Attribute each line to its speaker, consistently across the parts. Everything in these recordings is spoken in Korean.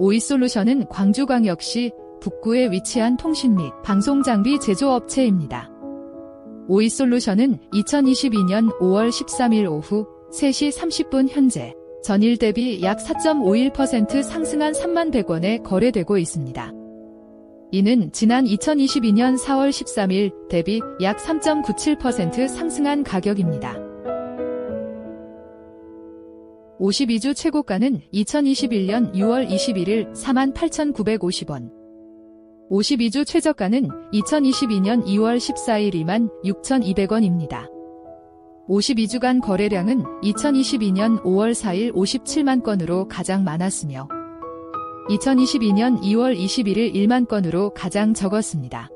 Speaker 1: 오이솔루션은 광주광역시 북구에 위치한 통신 및 방송 장비 제조업체입니다. 오이솔루션은 2022년 5월 13일 오후 3시 30분 현재 전일 대비 약 4.51% 상승한 3만 100원에 거래되고 있습니다. 이는 지난 2022년 4월 13일 대비 약 3.97% 상승한 가격입니다. 52주 최고가는 2021년 6월 21일 48,950원. 52주 최저가는 2022년 2월 14일 26,200원입니다. 52주간 거래량은 2022년 5월 4일 57만 건으로 가장 많았으며 2022년 2월 21일 1만 건으로 가장 적었습니다.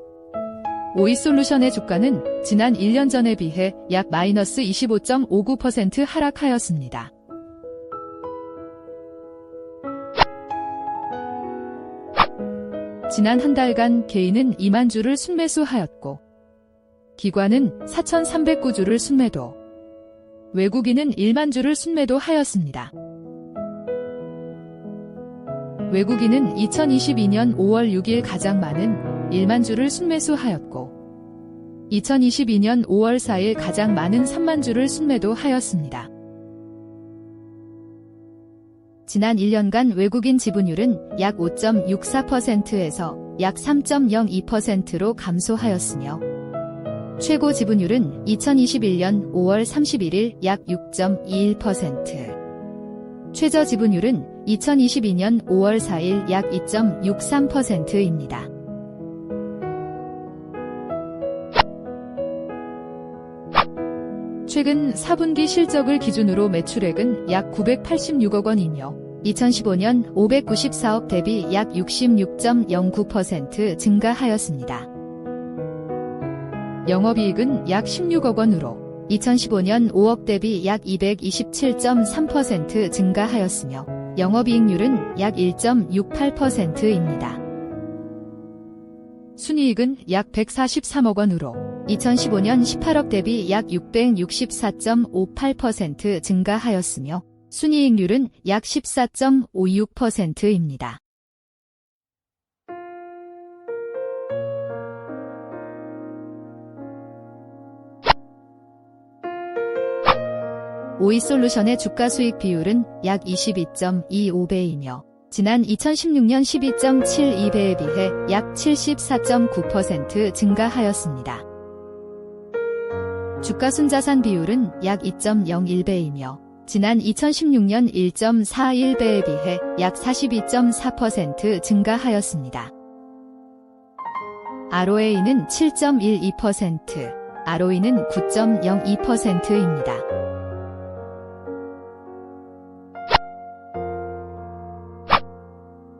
Speaker 1: 오이솔루션의 주가는 지난 1년 전에 비해 약 마이너스 25.59% 하락하였습니다. 지난 한 달간 개인은 2만 주를 순매수하였고 기관은 4,309주를 순매도 외국인은 1만 주를 순매도하였습니다. 외국인은 2022년 5월 6일 가장 많은 1만 주를 순매수하였고 2022년 5월 4일 가장 많은 3만 주를 순매도하였습니다. 지난 1년간 외국인 지분율은 약 5.64%에서 약 3.02%로 감소하였으며 최고 지분율은 2021년 5월 31일 약 6.21%, 최저 지분율은 2022년 5월 4일 약 2.63%입니다. 최근 4분기 실적을 기준으로 매출액은 약 986억 원이며 2015년 594억 대비 약 66.09% 증가하였습니다. 영업이익은 약 16억 원으로 2015년 5억 대비 약 227.3% 증가하였으며 영업이익률은 약 1.68%입니다. 순이익은 약 143억 원으로 2015년 18억 대비 약 664.58% 증가하였으며 순이익률은 약 14.56%입니다. 오이솔루션의 주가 수익 비율은 약 22.25배이며 지난 2016년 12.72배에 비해 약 74.9% 증가하였습니다. 주가 순자산 비율은 약 2.01배이며 지난 2016년 1.41배에 비해 약 42.4% 증가하였습니다. ROA는 7.12%, ROE는 9.02%입니다.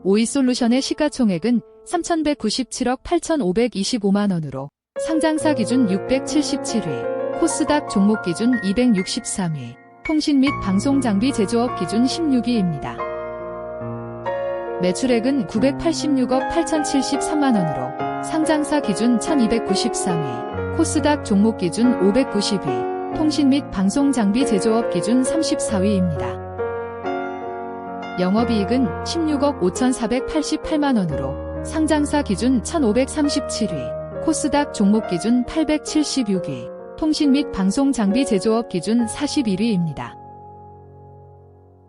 Speaker 1: 오이솔루션의 시가총액은 3,197억 8,525만원으로 상장사 기준 677위, 코스닥 종목 기준 263위, 통신 및 방송 장비 제조업 기준 16위입니다. 매출액은 986억 8,073만원으로 상장사 기준 1,293위, 코스닥 종목 기준 590위, 통신 및 방송 장비 제조업 기준 34위입니다. 영업이익은 16억 5,488만원으로 상장사 기준 1,537위, 코스닥 종목 기준 876위, 통신 및 방송 장비 제조업 기준 41위입니다.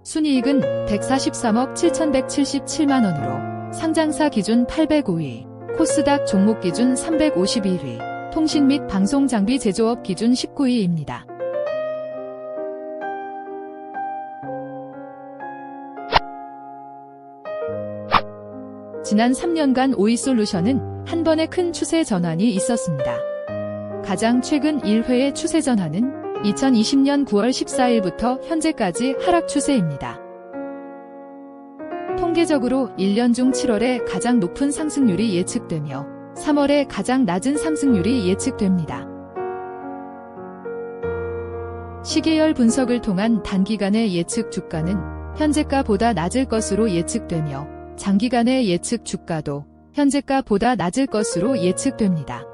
Speaker 1: 순이익은 143억 7,177만 원으로 상장사 기준 805위, 코스닥 종목 기준 351위, 통신 및 방송 장비 제조업 기준 19위입니다. 지난 3년간 오이솔루션은 한 번의 큰 추세 전환이 있었습니다. 가장 최근 1회의 추세 전환은 2020년 9월 14일부터 현재까지 하락 추세입니다. 통계적으로 1년 중 7월에 가장 높은 상승률이 예측되며 3월에 가장 낮은 상승률이 예측됩니다. 시계열 분석을 통한 단기간의 예측 주가는 현재가보다 낮을 것으로 예측되며 장기간의 예측 주가도 현재가보다 낮을 것으로 예측됩니다.